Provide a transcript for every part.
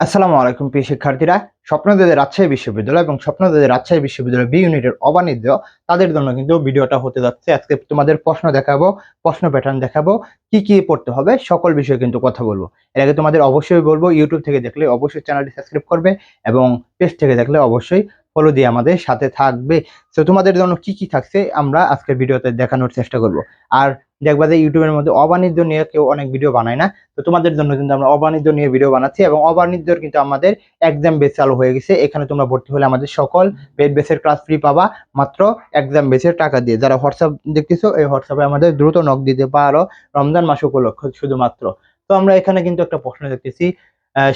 আসসালামু আলাইকুম প্রিয় শিক্ষার্থীরা। স্বপ্নদের রাজশাহী বিশ্ববিদ্যালয় এবং স্বপ্নদের রাজশাহী বিশ্ববিদ্যালয় বি ইউনিটের অবাণিজ্য তাদের জন্য কিন্তু ভিডিওটা হতে যাচ্ছে। আজকে তোমাদের প্রশ্ন দেখাবো, প্রশ্ন প্যাটার্ন দেখাবো, কি কি পড়তে হবে, সকল বিষয়ে কিন্তু কথা বলব। এর আগে তোমাদের অবশ্যই বলব, ইউটিউব থেকে দেখলে অবশ্যই চ্যানেলটি সাবস্ক্রাইব করবে এবং পেজ থেকে দেখলে অবশ্যই ফলো দিয়ে আমাদের সাথে থাকবে। তো তোমাদের জন্য কি কি থাকছে আমরা আজকের ভিডিওতে দেখানোর চেষ্টা করব। আর দেখবা যে ইউটিউবের মধ্যে অবাণিজ্য নিয়ে কেউ অনেক ভিডিও বানায় না। তো তোমাদের জন্য কিন্তু আমরা অবাণিজ্য নিয়ে ভিডিও বানাচ্ছি এবং অবাণিজ্যর কিন্তু আমাদের এক্সাম বেস চালু হয়ে গেছে। এখানে তোমরা ভর্তি হলে আমাদের সকল বেড বেসের ক্লাস ফ্রি পাবা। মাত্র এক্সাম বেসের টাকা দিয়ে। যারা হোয়াটসঅ্যাপ দেখতেছো, এই হোয়াটসঅ্যাপে আমাদের দ্রুত নক দিতে পারো। রমজান মাস উপলক্ষ শুধুমাত্র। তো আমরা এখানে কিন্তু একটা প্রশ্ন দেখতেছি।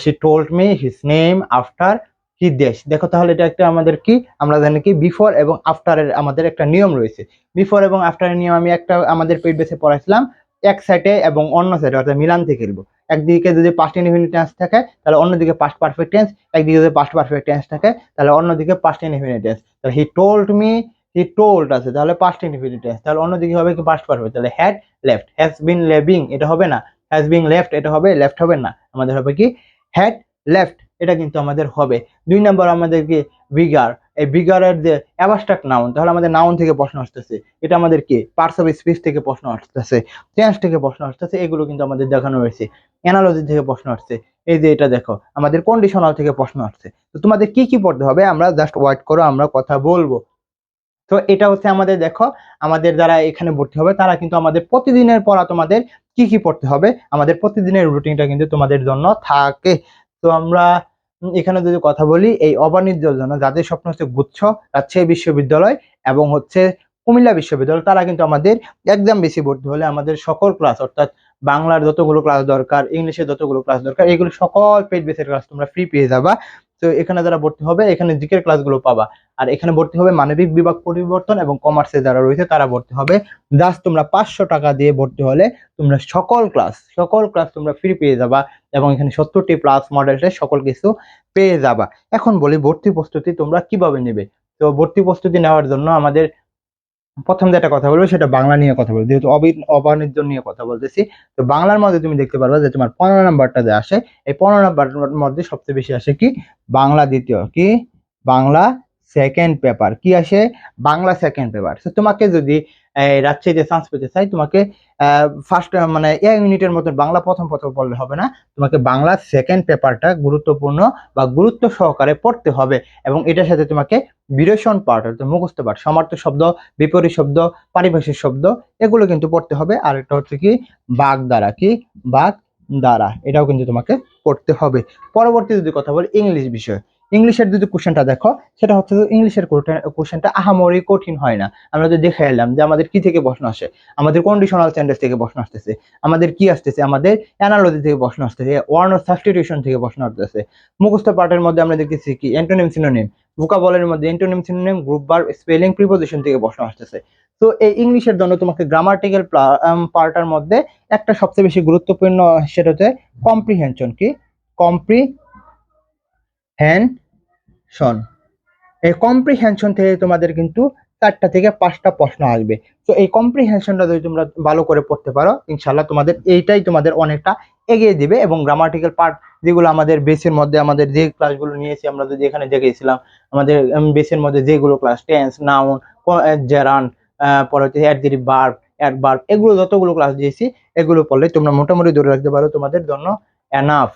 She told me his name after কি দেশ? দেখো তাহলে এটা একটা আমাদের কি? আমরা জানি কি? বিফোর এবং আফটারের আমাদের একটা নিয়ম রয়েছে। বিফোর এবং আফটারের নিয়ম আমি একটা আমাদের পেট বেসে পড়াইছিলাম। এক সাইডে এবং অন্য সাইডে অর্থাৎ মিলান থেকে লিখব একদিকে যদি পাস্ট ইনডিফিনিট টেন্স থাকে, তাহলে অন্যদিকে পাস্ট পারফেক্ট টেন্স একদিকে যদি পাস্ট পারফেক্ট টেন্স থাকে, তাহলে অন্যদিকে পাস্ট ইনডিফিনিট টেন্স তাহলে he told me he told আছে, তাহলে পাস্ট ইনডিফিনিট টেন্স তাহলে অন্যদিকে হবে কি পাস্ট পারফেক্ট তাহলে had left has been leaving এটা হবে না। হ্যাজ বিন লেফট এটা হবে লেফট হবে না। আমাদের হবে কি? হ্যাড লেফট এটা কিন্তু আমাদের হবে। দুই নম্বর আমাদেরকে বিগার এই বিগারের যে অ্যাবাস্ট্রাক্ট নাউন তাহলে আমাদের নাউন থেকে প্রশ্ন আসতেছে। এটা আমাদের কি? পার্টস অফ স্পিচ থেকে প্রশ্ন আসতেছে। টেন্স থেকে প্রশ্ন আসতেছে, এগুলো কিন্তু আমাদের দেখানো হয়েছে। অ্যানালজি থেকে প্রশ্ন আসছে। এই যে এটা দেখো, আমাদের কন্ডিশনাল থেকে প্রশ্ন আসছে। তো তোমাদের কি কি পড়তে হবে? আমরা জাস্ট ওয়াইট করো, আমরা কথা বলব। তো এটা হচ্ছে আমাদের দেখো, আমাদের যারা এখানে ভর্তি হবে, তারা কিন্তু আমাদের প্রতিদিনের পড়া তোমাদের কি কি পড়তে হবে? আমাদের প্রতিদিনের রুটিনটা কিন্তু তোমাদের জন্য থাকে। তো আমরা এখানে যদি কথা বলি, এই অবানির যোজনা যাদের স্বপ্ন হচ্ছে গুচ্ছ, রাজশাহী বিশ্ববিদ্যালয় এবং হচ্ছে কুমিল্লা বিশ্ববিদ্যালয়, তারা কিন্তু আমাদের একদম বেশি ভর্তি হলে আমাদের সকল ক্লাস অর্থাৎ বাংলার যতগুলো ক্লাস দরকার, ইংলিশের যতগুলো ক্লাস দরকার, এগুলো সকল পেড বেসের ক্লাস তোমরা ফ্রি পেয়ে যাবা। তো এখানে যারা ভর্তি হবে, এখানে জিকের ক্লাসগুলো পাবা। আর এখানে ভর্তি হবে মানবিক বিভাগ পরিবর্তন এবং কমার্সে যারা রয়েছে, তারা ভর্তি হবে। জাস্ট তোমরা পাঁচশো টাকা দিয়ে ভর্তি হলে তোমরা সকল ক্লাস সকল ক্লাস তোমরা ফ্রি পেয়ে যাবা এবং এখানে সত্তরটি প্লাস মডেলটা সকল কিছু পেয়ে যাবা। এখন বলি, ভর্তি প্রস্তুতি তোমরা কীভাবে নেবে? তো ভর্তি প্রস্তুতি নেওয়ার জন্য আমাদের প্রথম যেটা কথা বলব সেটা বাংলা নিয়ে কথা বলব। যেহেতু অবি- অবাণিজ্য নিয়ে কথা বলতেছি, তো বাংলার মধ্যে তুমি দেখতে পারবে যে তোমার পনেরো নাম্বারটা যে আসে, এই পনেরো নাম্বারটার মধ্যে সবচেয়ে বেশি আসে কি? বাংলা দ্বিতীয়, কি? বাংলা সেকেন্ড পেপার কি আসে? বাংলা সেকেন্ড পেপার তোমাকে যদি রাজশাহীতে চান্স পেতে চাই তোমাকে ফার্স্ট মানে এ ইউনিটের মতো বাংলা প্রথম প্রথম পড়লে হবে না। তোমাকে বাংলা সেকেন্ড পেপারটা গুরুত্বপূর্ণ বা গুরুত্ব সহকারে পড়তে হবে এবং এটার সাথে তোমাকে বিরেশন পার্ট অর্থাৎ মুখস্থ পাঠ সমার্থ শব্দ, বিপরীত শব্দ, পারিভাষিক শব্দ, এগুলো কিন্তু পড়তে হবে। আর একটা হচ্ছে কি বাঘ দ্বারা কি? বাঘ দ্বারা এটাও কিন্তু তোমাকে পড়তে হবে। পরবর্তী যদি কথা বলি, ইংলিশ বিষয়। ইংলিশের যদি কোশ্চেনটা দেখো, সেটা হচ্ছে ইংলিশের কোশ্চেনটা আহামরি কঠিন হয় না। আমরা যদি দেখে এলাম যে আমাদের কি থেকে প্রশ্ন আসে, আমাদের কন্ডিশনাল সেন্টেন্স থেকে প্রশ্ন আসতেছে, আমাদের কি আসতেছে, আমাদের অ্যানালজি থেকে প্রশ্ন আসতেছে ওয়ার্ন সাবস্টিটিউশন থেকে প্রশ্ন আসতেছে। মুখস্থ পাঠের মধ্যে আমরা দেখতেছি কি অ্যান্টোনিম সিনোনিম ভোকাবলের মধ্যে অ্যান্টোনিম সিনোনিম গ্রুপ বার স্পেলিং প্রিপোজিশন থেকে প্রশ্ন আসতেছে। তো এই ইংলিশের জন্য তোমাকে গ্রামাটিক্যাল পার্টার মধ্যে একটা সবচেয়ে বেশি গুরুত্বপূর্ণ সেটা হচ্ছে কম্প্রিহেনশন কি? কম্প্রি কম্প্রিহেনশন এই কম্প্রিহেনশন থেকে তোমাদের কিন্তু চারটা থেকে পাঁচটা প্রশ্ন আসবে। তো এই কম্প্রিহেনশনটা যদি তোমরা ভালো করে পড়তে পারো ইনশাল্লাহ তোমাদের এইটাই তোমাদের অনেকটা এগিয়ে দিবে এবং গ্রামাটিক্যাল পার্ট যেগুলো আমাদের বেসের মধ্যে আমাদের যে ক্লাসগুলো নিয়েছি, আমরা যদি এখানে দেখেছিলাম, আমাদের বেসের মধ্যে যেগুলো ক্লাস টেন্স নাউন জেরান পরে হচ্ছে অ্যাট অ্যাডজেটিভ বার্ব অ্যাডভার্ব এগুলো যতগুলো ক্লাস দিয়েছি, এগুলো পড়লে তোমরা মোটামুটি ধরে রাখতে পারো তোমাদের জন্য এনাফ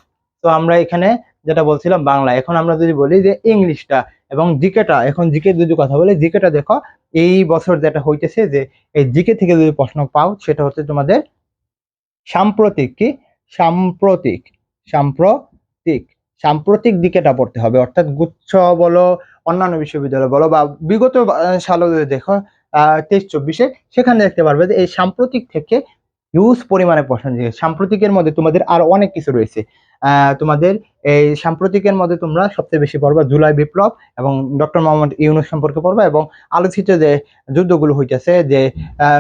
তো আমরা এখানে যেটা বলছিলাম বাংলা। এখন আমরা যদি বলি যে ইংলিশটা এবং জিকেটা, এখন জিকে যদি কথা বলি, জিকেটা দেখো, এই বছর যেটা হইতেছে যে এই জিকে থেকে যদি প্রশ্ন পাও, সেটা হচ্ছে তোমাদের সাম্প্রতিক কি? সাম্প্রতিক সাম্প্রতিক সাম্প্রতিক দিকেটা পড়তে হবে। অর্থাৎ গুচ্ছ বলো, অন্যান্য বিশ্ববিদ্যালয় বলো বা বিগত সালে দেখো তেইশ চব্বিশে, সেখানে দেখতে পারবে যে এই সাম্প্রতিক থেকে হিউজ পরিমাণে প্রশ্ন সাম্প্রতিকের মধ্যে তোমাদের আরও অনেক কিছু রয়েছে। তোমাদের এই সাম্প্রতিকের মধ্যে তোমরা সবচেয়ে বেশি পড়বা জুলাই বিপ্লব এবং ডক্টর মোহাম্মদ ইউনুস সম্পর্কে পড়বা এবং আলোচিত যে যুদ্ধগুলো হইতেছে, যে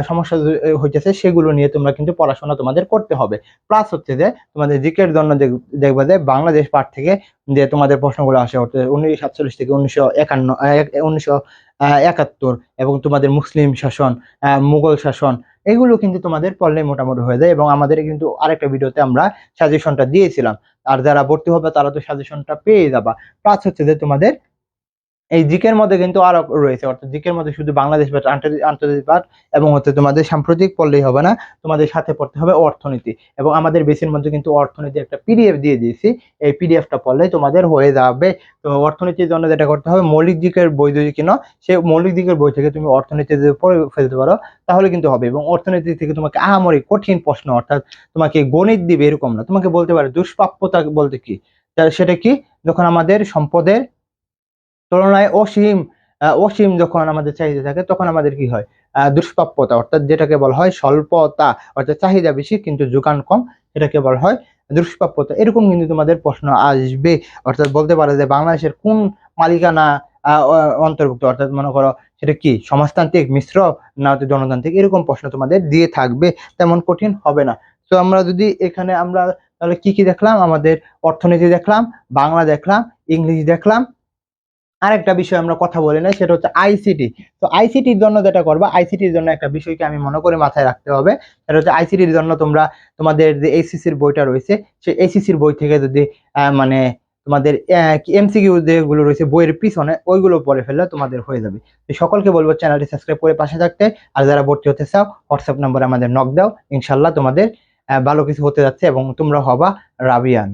সমস্যা হইতেছে সেগুলো নিয়ে তোমরা কিন্তু পড়াশোনা তোমাদের করতে হবে। প্লাস হচ্ছে যে তোমাদের জিকের জন্য দেখ- দেখবা যে বাংলাদেশ পাঠ থেকে যে তোমাদের প্রশ্নগুলো আসে, অর্থাৎ উনিশশো সাতচল্লিশ থেকে উনিশশো একান্ন উনিশশো একাত্তর এবং তোমাদের মুসলিম শাসন মুঘল শাসন এগুলো কিন্তু তোমাদের পড়লে মোটামুটি হয়ে যায় এবং আমাদের কিন্তু আরেকটা ভিডিওতে আমরা সাজেশনটা দিয়েছিলাম। আর যারা ভর্তি হবে তারা তো সাজেশনটা পেয়ে যাবা। প্লাস হচ্ছে যে তোমাদের এই জিকের মধ্যে কিন্তু আরও রয়েছে, অর্থাৎ জিকের মধ্যে শুধু বাংলাদেশ পাঠ আন্তর্জাতিক পাঠ এবং হচ্ছে তোমাদের সাম্প্রতিক পড়লেই হবে না, তোমাদের সাথে পড়তে হবে অর্থনীতি। এবং আমাদের বেসির মধ্যে কিন্তু অর্থনীতি একটা পিডিএফ দিয়ে দিয়েছি, এই পিডিএফটা পড়লে তোমাদের হয়ে যাবে। তো অর্থনীতির জন্য যেটা করতে হবে, মৌলিক দিকের বই যদি কিনো, সে মৌলিক দিকের বই থেকে তুমি অর্থনীতি পড়ে ফেলতে পারো, তাহলে কিন্তু হবে। এবং অর্থনীতি থেকে তোমাকে আহামরি কঠিন প্রশ্ন, অর্থাৎ তোমাকে গণিত দিবে এরকম না। তোমাকে বলতে পারে, দুষ্প্রাপ্যতা বলতে কি? সেটা কি? যখন আমাদের সম্পদের তুলনায় অসীম অসীম যখন আমাদের চাহিদা থাকে, তখন আমাদের কি হয়? দুষ্প্রাপ্যতা, অর্থাৎ যেটাকে বলা হয় স্বল্পতা, অর্থাৎ চাহিদা বেশি কিন্তু যোগান কম সেটাকে বলা হয় দুষ্প্রাপ্যতা। এরকম কিন্তু তোমাদের প্রশ্ন আসবে। অর্থাৎ বলতে পারে যে বাংলাদেশের কোন মালিকানা অন্তর্ভুক্ত? অর্থাৎ মনে করো সেটা কি? সমাজতান্ত্রিক, মিশ্র না হচ্ছে গণতান্ত্রিক এরকম প্রশ্ন তোমাদের দিয়ে থাকবে। তেমন কঠিন হবে না। তো আমরা যদি এখানে আমরা তাহলে কি কি দেখলাম? আমাদের অর্থনীতি দেখলাম, বাংলা দেখলাম, ইংলিশ দেখলাম আরেকটা বিষয় আমরা কথা বলি না সেটা হচ্ছে আইসিটি তো আইসিটির জন্য যেটা করবা আইসিটির জন্য একটা বিষয়কে আমি মনে করি মাথায় রাখতে হবে, সেটা হচ্ছে আইসিটির জন্য তোমরা তোমাদের যে এইচসিসির বইটা রয়েছে, সেই এইচসিসির বই থেকে যদি মানে তোমাদের এমসিকিউ যেগুলো রয়েছে বইয়ের পিছনে, ওইগুলো পরে ফেললে তোমাদের হয়ে যাবে। তো সকলকে বলব চ্যানেলটি সাবস্ক্রাইব করে পাশে থাকতে, আর যারা ভর্তি হতে চাও, হোয়াটসঅ্যাপ নম্বরে আমাদের নক দাও, ইনশাল্লাহ তোমাদের ভালো কিছু হতে যাচ্ছে এবং তোমরা হবা রাবিয়ান।